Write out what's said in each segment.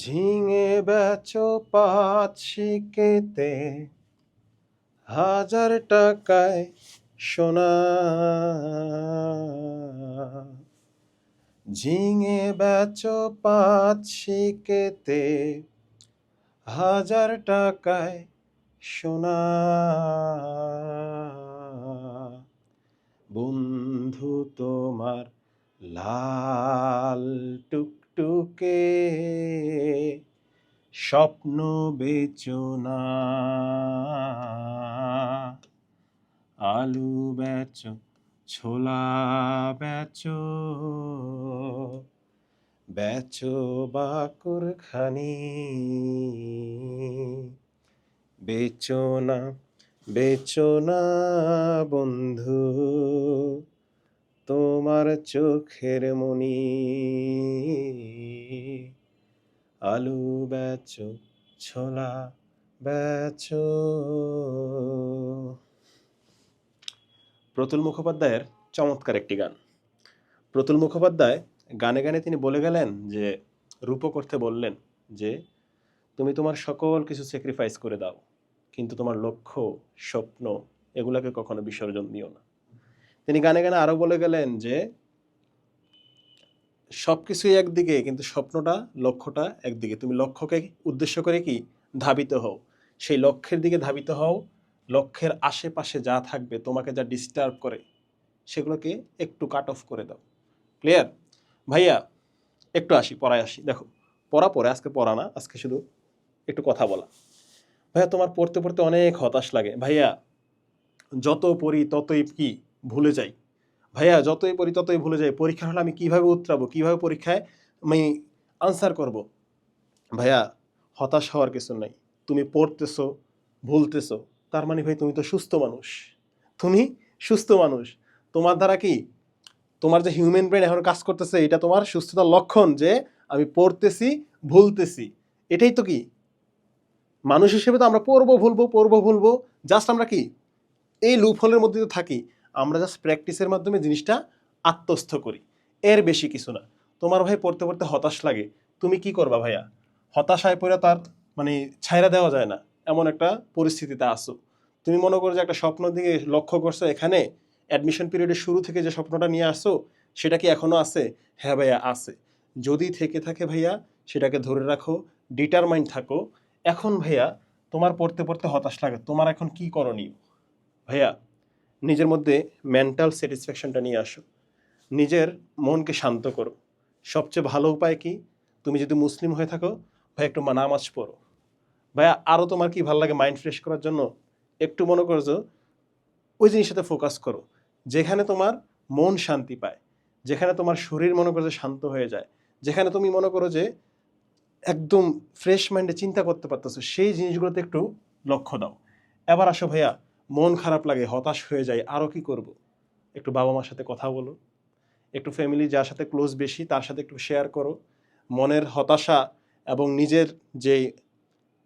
ঝিঙে বেচো পাঁচ শিকেতে হাজার টাকায় সোনা। ঝিঙে বেচো পাঁচ শিকেতে হাজার টাকায় সোনা। বন্ধু তোমার লাল টুকটুকে স্বপ্ন বেচো না আলু বেচো, ছোলা বেচো বেচো বাকুর খানি। বেচো না বেচো না বন্ধু। তোমার চোখের মনি আলু বেচো, ছোলা বেচো। প্রতুল মুখোপাধ্যায়ের চমৎকার একটি গান। প্রতুল মুখোপাধ্যায় গানে গানে তিনি বলে গেলেন যে, রূপ করতে বললেন যে, তুমি তোমার সকল কিছু স্যাক্রিফাইস করে দাও, কিন্তু তোমার লক্ষ্য, স্বপ্ন, এগুলোকে কখনো বিসর্জন দিও না। তিনি গানে গানে আরও বলে গেলেন যে, সবকিছুই একদিকে, কিন্তু স্বপ্নটা, লক্ষ্যটা একদিকে। তুমি লক্ষ্যকে উদ্দেশ্য করে কি? ধাবিত হও। সেই লক্ষ্যের দিকে ধাবিত হও। লক্ষ্যের আশেপাশে যা থাকবে, তোমাকে যা ডিস্টার্ব করে, সেগুলোকে একটু কাট অফ করে দাও। ক্লিয়ার ভাইয়া, একটু আসি, পড়ায় আসি। দেখো, পড়া পড়ে, আজকে পড়া না, আজকে শুধু একটু কথা বলা। ভাইয়া, তোমার পড়তে পড়তে অনেক হতাশ লাগে। ভাইয়া, যত পড়ি ততই কি ভুলে যাই। ভাইয়া, যতই পড়ি ততই ভুলে যাই। পরীক্ষা হলে আমি কীভাবে উতরাবো? কীভাবে পরীক্ষায় আমি আনসার করব? ভাইয়া, হতাশ হওয়ার কিছু নাই। তুমি পড়তেছো, ভুলতেছো। তার মানে ভাই, তুমি তো সুস্থ মানুষ। তুমি সুস্থ মানুষ। তোমার দ্বারা কি? তোমার যে হিউম্যান ব্রেন এখন কাজ করতেছে, এটা তোমার সুস্থতার লক্ষণ যে আমি পড়তেছি, ভুলতেছি। এটাই তো কি? মানুষ হিসেবে তো আমরা পড়ব, ভুলবো পড়ব, ভুলবো। জাস্ট আমরা কি? এই লুফলের মধ্যে তো থাকি। আমরা জাস্ট প্র্যাকটিসের মাধ্যমে জিনিসটা আত্মস্থ করি। এর বেশি কিছু না। তোমার ভাই পড়তে পড়তে হতাশ লাগে। তুমি কি করবা ভাইয়া? হতাশায় পড়ে তার মানে ছাইরা দেওয়া যায় না। এমন একটা পরিস্থিতিতে আসো। তুমি মনে করো যে একটা স্বপ্ন দিকে লক্ষ্য করছ এখানে অ্যাডমিশন পিরিয়ডের শুরু থেকে যে স্বপ্নটা নিয়ে আসো, সেটা কি এখনও আছে? হ্যাঁ ভাইয়া, আছে। যদি থেকে থাকে ভাইয়া, সেটাকে ধরে রাখো ডিটারমাইন্ড থাকো। এখন ভাইয়া, তোমার পড়তে পড়তে হতাশ লাগে। তোমার এখন কি করণীয়? ভাইয়া নিজের মধ্যে মেন্টাল স্যাটিসফ্যাকশনটা নিয়ে আসো। নিজের মনকে শান্ত করো। সবচেয়ে ভালো উপায় কি? তুমি যদি মুসলিম হয়ে থাকো, ভাই একটু নামাজ পড়ো। ভাইয়া আরও তোমার কি ভালো লাগে মাইন্ড ফ্রেশ করার জন্য? একটু মনে করো ওই জিনিসটাতে ফোকাস করো। যেখানে তোমার মন শান্তি পায়, যেখানে তোমার শরীর মনে করো যে শান্ত হয়ে যায়, যেখানে তুমি মনে করো যে একদম ফ্রেশ মাইন্ডে চিন্তা করতে পারতেছো, সেই জিনিসগুলোতে একটু লক্ষ্য দাও। এবার আসো ভাইয়া মন খারাপ লাগে, হতাশ হয়ে যায় আরও কি করব? একটু বাবা মার সাথে কথা বলো, একটু ফ্যামিলি যার সাথে ক্লোজ বেশি তার সাথে একটু শেয়ার করো। মনের হতাশা এবং নিজের যে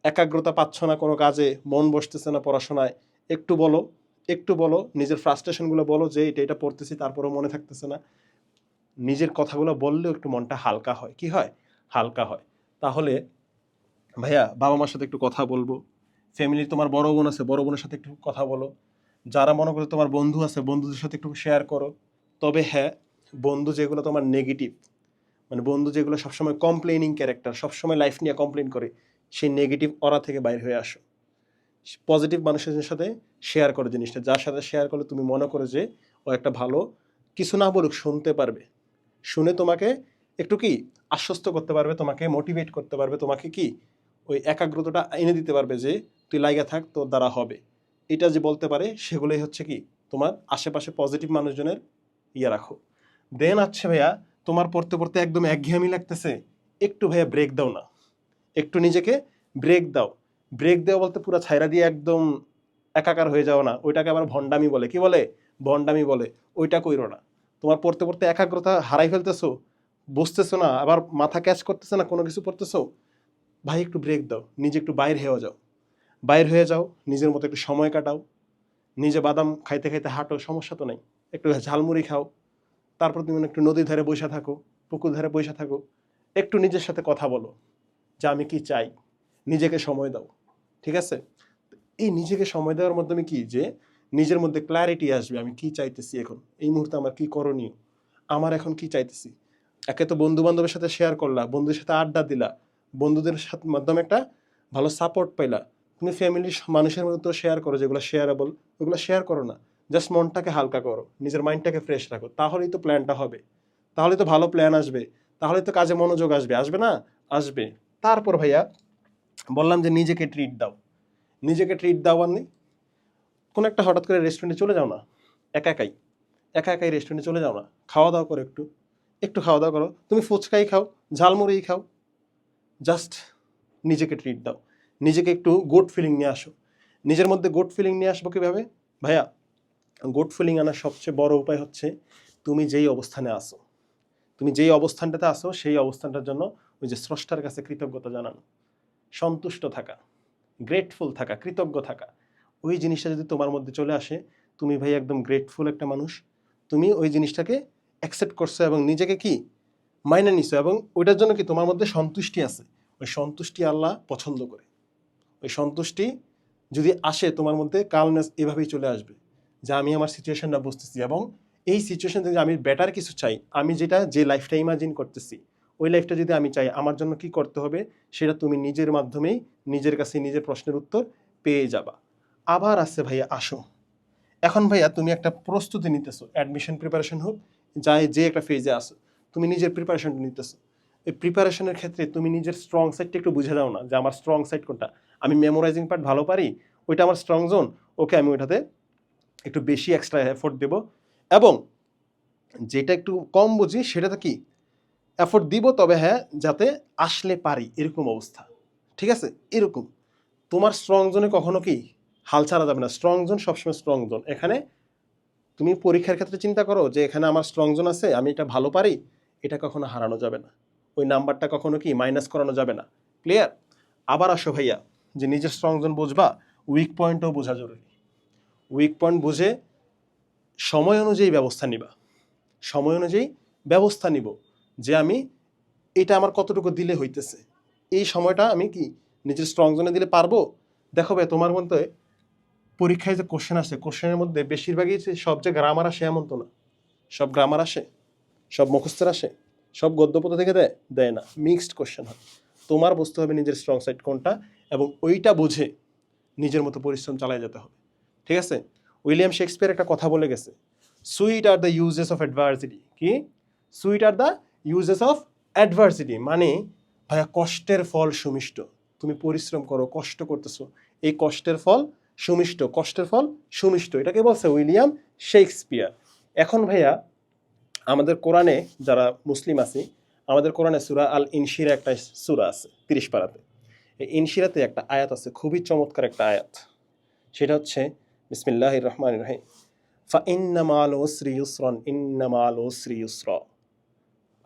একাগ্রতা পাচ্ছ না কোনো কাজে, মন বসতেছে না পড়াশোনায়, একটু বলো একটু বলো, নিজের ফ্রাস্ট্রেশনগুলো বলো যে এটা এটা পড়তেছি তারপরেও মনে থাকতেছে না। নিজের কথাগুলো বললেও একটু মনটা হালকা হয়। কি হয়? হালকা হয়। তাহলে ভাইয়া বাবা মার সাথে একটু কথা বলব। ফ্যামিলির তোমার বড় বোন আছে, বড় বোনের সাথে একটু কথা বলো। যারা মনে করো তোমার বন্ধু আছে, বন্ধুদের সাথে একটু শেয়ার করো। তবে হ্যাঁ বন্ধু যেগুলো তোমার নেগেটিভ মানে বন্ধু যেগুলো সবসময় কমপ্লেনিং ক্যারেক্টার সবসময় লাইফ নিয়ে কমপ্লেন করে, সেই নেগেটিভ অরা থেকে বাইর হয়ে আসো। পজিটিভ মানুষের সাথে শেয়ার করো জিনিসটা। যার সাথে শেয়ার করলে তুমি মনে করো যে ও একটা ভালো, কিছু না বলুক শুনতে পারবে। শুনে তোমাকে একটু কি আশ্বস্ত করতে পারবে, তোমাকে মোটিভেট করতে পারবে, তোমাকে কি ওই একাগ্রতাটা এনে দিতে পারবে যে তুই লাইগা থাক তোর দ্বারা হবে। এটা যে বলতে পারে, সেগুলোই হচ্ছে কি? তোমার আশেপাশে পজিটিভ মানুষজনের ইয়ে রাখো। দেন আছে ভাইয়া, তোমার পড়তে পড়তে একদম একঘেয়েমি লাগতেছে। একটু ভাইয়া ব্রেক দাও না। একটু নিজেকে ব্রেক দাও। ব্রেক দেওয়া বলতে পুরো ছাইরা দিয়ে একদম একাকার হয়ে যাও না। ওইটাকে আবার ভণ্ডামি বলে। কি বলে? ভণ্ডামি বলে। ওইটা কইরো না। তোমার পড়তে পড়তে একাগ্রতা হারাই ফেলতেছো। বুঝতেছো না? আবার মাথা ক্যাচ করতেছে না? কোনো কিছু পড়তেছো? ভাই, একটু ব্রেক দাও। নিজে একটু বাইর হয়ে যাও। বাইর হয়ে যাও, নিজের মতো একটু সময় কাটাও, নিজে বাদাম খাইতে খাইতে হাঁটো, সমস্যা তো নেই। একটু ঝালমুড়ি খাও, তারপর তুমি একটু নদীর ধারে বসে থাকো, পুকুর ধারে বসে থাকো, একটু নিজের সাথে কথা বলো যে আমি কি চাই, নিজেকে সময় দাও, ঠিক আছে? এই নিজেকে সময় দেওয়ার মাধ্যমে কি যে নিজের মধ্যে ক্ল্যারিটি আসবে, আমি কি চাইতেছি এখন? এই মুহূর্তে আমার কি করণীয়? আমার এখন কি চাইতেছি? একে তো বন্ধু বান্ধবের সাথে শেয়ার করলা, বন্ধুদের সাথে আড্ডা দিলা, বন্ধুদের সাথে মাধ্যমে একটা ভালো সাপোর্ট পাইলা তুমি ফ্যামিলির মানুষের মধ্যে শেয়ার করো যেগুলো শেয়ারেবল ওগুলো শেয়ার করো না। জাস্ট মনটাকে হালকা করো, নিজের মাইন্ডটাকে ফ্রেশ রাখো। তাহলেই তো প্ল্যানটা হবে। তাহলে তো ভালো প্ল্যান আসবে। তাহলে তো কাজে মনোযোগ আসবে। আসবে না? আসবে। তারপর ভাইয়া, বললাম যে নিজেকে ট্রিট দাও। নিজেকে ট্রিট দাও মানে? কোনো একটা হঠাৎ করে রেস্টুরেন্টে চলে যাও না? একা একাই। একা একাই রেস্টুরেন্টে চলে যাও না? খাওয়া দাওয়া করো একটু। একটু খাওয়া দাওয়া করো। তুমি ফুচকাই খাও, ঝালমুড়িই খাও। জাস্ট নিজেকে ট্রিট দাও। নিজেকে একটু গুড ফিলিং নিয়ে আসো। নিজের মধ্যে গুড ফিলিং নিয়ে আসব কীভাবে? ভাইয়া গুড ফিলিং আনার সবচেয়ে বড় উপায় হচ্ছে তুমি যেই অবস্থানে আসো তুমি যেই অবস্থানটাতে আসো সেই অবস্থানটার জন্য ওই যে স্রষ্টার কাছে কৃতজ্ঞতা জানানো। সন্তুষ্ট থাকা গ্রেটফুল থাকা, কৃতজ্ঞ থাকা। ওই জিনিসটা যদি তোমার মধ্যে চলে আসে, তুমি ভাই একদম গ্রেটফুল একটা মানুষ। তুমি ওই জিনিসটাকে অ্যাকসেপ্ট করছ এবং নিজেকে কি? মাইনে নিছো এবং ওইটার জন্য কি তোমার মধ্যে সন্তুষ্টি আছে? ওই সন্তুষ্টি আল্লাহ পছন্দ করে। ওই সন্তুষ্টি যদি আসে তোমার মধ্যে কালনেস এভাবেই চলে আসবে যে আমি আমার সিচুয়েশনটা বুঝতেছি এবং এই সিচুয়েশন যদি আমি বেটার কিছু চাই। আমি যেটা, যে লাইফটা ইমাজিন করতেছি, ওই লাইফটা যদি আমি চাই, আমার জন্য কি করতে হবে? সেটা তুমি নিজের মাধ্যমেই নিজের কাছে নিজের প্রশ্নের উত্তর পেয়ে যাবা। আবার আছে ভাইয়া, আসো। এখন ভাইয়া, তুমি একটা প্রস্তুতি নিতেছো। অ্যাডমিশন প্রিপারেশন হোক, যাই, যে একটা ফেজে আসো তুমি নিজের প্রিপারেশনটা নিতেছো। এই প্রিপারেশনের ক্ষেত্রে তুমি নিজের স্ট্রং সাইডটা একটু বুঝে দাও না যে আমার স্ট্রং সাইড কোনটা। আমি মেমোরাইজিং পার্ট ভালো পারি, ওইটা আমার স্ট্রং জোন ওকে আমি ওইটাতে একটু বেশি এক্সট্রা এফোর্ট দেব। এবং যেটা একটু কম বুঝি সেটাতে কি? এফোর্ট দিব তবে হ্যাঁ যাতে আসলে পারি, এরকম অবস্থা। ঠিক আছে? এরকম। তোমার স্ট্রং জোনে কখনো কি হাল ছাড়া যাবে না। স্ট্রং জোন সবসময় স্ট্রং জোন এখানে তুমি পরীক্ষার ক্ষেত্রে চিন্তা করো যে এখানে আমার স্ট্রং জোন আছে, আমি এটা ভালো পারি, এটা কখনো হারানো যাবে না। ওই নাম্বারটা কখনো কি মাইনাস করানো যাবে না। ক্লিয়ার আবার আসো ভাইয়া। যে নিজের স্ট্রং জোন বুঝবা উইক পয়েন্টও বোঝা জরুরি। উইক পয়েন্ট বুঝে সময় অনুযায়ী ব্যবস্থা নিবা। সময় অনুযায়ী ব্যবস্থা নিব যে আমি এটা আমার কতটুকু দিলে হইতেছে। এই সময়টা আমি কি নিজের স্ট্রং জোনে দিলে পারব? দেখো ভাই, তোমার মধ্যে পরীক্ষায় যে কোশ্চেন আসে কোশ্চেনের মধ্যে বেশিরভাগই সব যে গ্রামার আসে এমন তো না। সব গ্রামার আসে, সব মুখস্থের আসে, সব গদ্যপদ থেকে দেয় দেয় না। মিক্সড কোশ্চেন হয়। তোমার বুঝতে হবে নিজের স্ট্রং সাইড কোনটা এবং ওইটা বুঝে নিজের মতো পরিশ্রম চালিয়ে যেতে হবে। ঠিক আছে? উইলিয়াম শেক্সপিয়ার একটা কথা বলে গেছে sweet are the uses of adversity কি? Sweet are the uses of adversity মানে ভাইয়া, কষ্টের ফল সুমিষ্ট। তুমি পরিশ্রম করো, কষ্ট করতেছো। এই কষ্টের ফল সুমিষ্ট, কষ্টের ফল সুমিষ্ট। এটাকে বলছে উইলিয়াম শেক্সপিয়ার। এখন ভাইয়া, আমাদের কোরআনে যারা মুসলিম আছি, আমাদের কোরআনে সুরা আল ইনশিরা একটা সুরা আছে, তিরিশ পারাতে। এই ইনশিরাতে একটা আয়াত আছে, খুবই চমৎকার একটা আয়াত। সেটা হচ্ছে বিসমিল্লাহ রহমান রহিম। ফা ইন্নামাল ওসরি ইউসরন ইন্নামাল ওসরি ইউসর।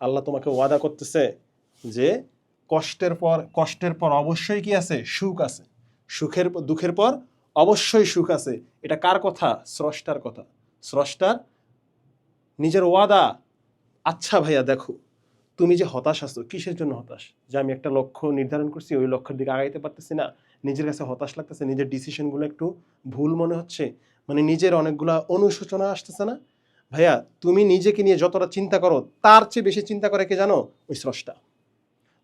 আল্লাহ তোমাকে ওয়াদা করতেছে যে, কষ্টের পর কষ্টের পর অবশ্যই কি আছে? সুখ আছে। সুখের দুঃখের পর অবশ্যই সুখ আছে। এটা কার কথা? স্রষ্টার কথা। স্রষ্টার নিজের ওয়াদা। আচ্ছা ভাইয়া, দেখো। তুমি যে হতাশ আছো, কিসের জন্য হতাশ? যে আমি একটা লক্ষ্য নির্ধারণ করছি, ওই লক্ষ্যের দিকে আগাইতে পারতেছি না, নিজের কাছে হতাশ লাগতেছে, নিজের ডিসিশনগুলো একটু ভুল মনে হচ্ছে মানে নিজের অনেকগুলা অনুশোচনা আসতেছে না? ভাইয়া, তুমি নিজেকে নিয়ে যতটা চিন্তা করো, তার চেয়ে বেশি চিন্তা করে কে জানো? ওই স্রষ্টা।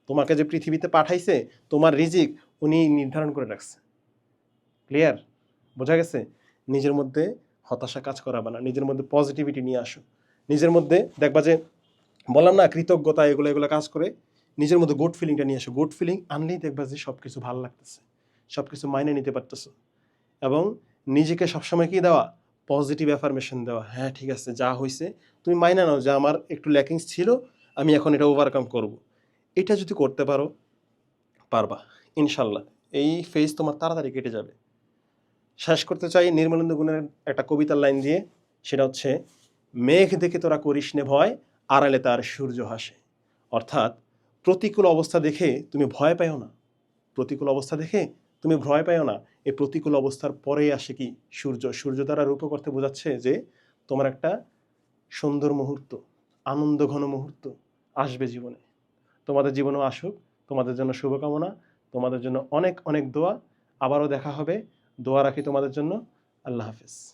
তোমাকে যে পৃথিবীতে পাঠাইছে, তোমার রিজিক উনি নির্ধারণ করে রাখছে। ক্লিয়ার বোঝা গেছে? নিজের মধ্যে হতাশা কাজ করাবে না, নিজের মধ্যে পজিটিভিটি নিয়ে আসো। নিজের মধ্যে দেখবা যে বললাম না, কৃতজ্ঞতা, এগুলো এগুলো কাজ করে নিজের মধ্যে গুড ফিলিংটা নিয়ে আসো গুড ফিলিং আনলেই দেখবা যে সব কিছু ভালো লাগতেছে সব কিছু মাইনে নিতে পারতেছো। এবং নিজেকে সবসময় কি দেওয়া? পজিটিভ অ্যাফার্মেশন দেওয়া। হ্যাঁ ঠিক আছে, যা হয়েছে তুমি মাইনে নাও যে আমার একটু ল্যাকিংস ছিল, আমি এখন এটা ওভারকাম করব। এটা যদি করতে পারো, পারবা, ইনশাল্লাহ। এই ফেজ তোমার তাড়াতাড়ি কেটে যাবে। শেষ করতে চাই নির্মলেন্দু গুণের একটা কবিতার লাইন দিয়ে, সেটা হচ্ছে, মেঘ দেখে তোরা করিস নে ভয় আড়ালে তার সূর্য হাসে অর্থাৎ প্রতিকূল অবস্থা দেখে তুমি ভয় পাও না। প্রতিকূল অবস্থা দেখে তুমি ভয় পাইও না। এই প্রতিকূল অবস্থার পরেই আসে কি সূর্য? সূর্য দ্বারা রূপ করতে বোঝাচ্ছে যে তোমার একটা সুন্দর মুহূর্ত, আনন্দ ঘন মুহূর্ত আসবে জীবনে। তোমাদের জীবনেও আসুক, তোমাদের জন্য শুভকামনা, তোমাদের জন্য অনেক অনেক দোয়া। আবারও দেখা হবে। দোয়া রাখি তোমাদের জন্য। আল্লাহ হাফিজ।